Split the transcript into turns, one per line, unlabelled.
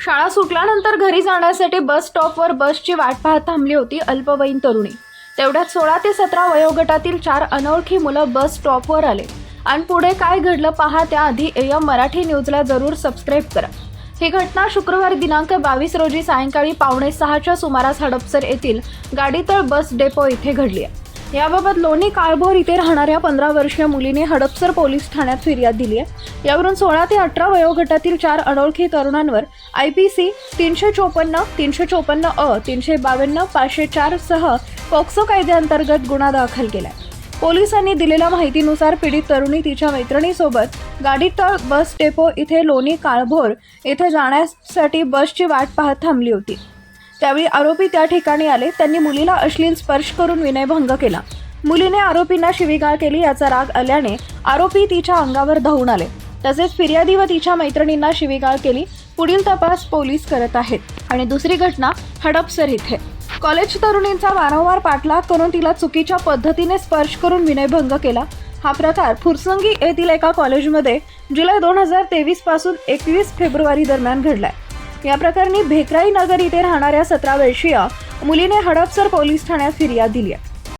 शाळा सुटल्यानंतर घरी जाण्यासाठी बस स्टॉपवर बसची वाट पाहत थांबली होती अल्पवयीन तरुणी. तेवढ्यात सोळा ते सतरा वयोगटातील चार अनोळखी मुलं बस स्टॉपवर आले. आणि पुढे काय घडलं पहा त्याआधी एम मराठी न्यूजला जरूर सबस्क्राईब करा. ही घटना शुक्रवार दिनांक बावीस रोजी सायंकाळी पावणे सहाच्या सुमारास हडपसर येथील गाडीतळ बस डेपो इथे घडली आहे. याबाबत लोणी काळभोर इथे राहणाऱ्या पंधरा वर्षीय मुलीने हडपसर पोलीस ठाण्यात फिर्याद दिली आहे. यावरून सोळा ते अठरा वयोगटातील चार अनोळखी तरुणांवर आय पी सी तीनशे चोपन्न तीनशे चोपन्न अ तीनशे बावन्न पाचशे चार सह पॉक्सो कायद्याअंतर्गत गुन्हा दाखल केला पोलिसांनी दिलेल्या माहितीनुसार पीडित तरुणी तिच्या मैत्रिणीसोबत गाडीतळ बस डेपो इथे लोणी काळभोर इथे जाण्यासाठी बसची वाट पाहत थांबली होती. त्यावेळी आरोपी त्या ठिकाणी आले. त्यांनी मुलीला अश्लील स्पर्श करून विनयभंग केला. मुलीने आरोपींना शिवीगाळ केली याचा राग आल्याने आरोपी तिच्या अंगावर धावून आले. तसेच फिर्यादी व तिच्या मैत्रिणींना शिवीगाळ केली. पुढील तपास पोलीस करत आहेत. आणि दुसरी घटना हडपसर इथे. कॉलेज तरुणींचा वारंवार पाठलाग करून तिला चुकीच्या पद्धतीने स्पर्श करून विनयभंग केला. हा प्रकार फुरसंगी येथील एका कॉलेजमध्ये जुलै दोन हजार तेवीसपासून एकवीस फेब्रुवारी दरम्यान घडलाय. या प्रकरणी भेकराई नगर इथे राहणाऱ्या सतरा वर्षीय मुलीने हडपसर पोलीस ठाण्यात फिर्याद दिली आहे.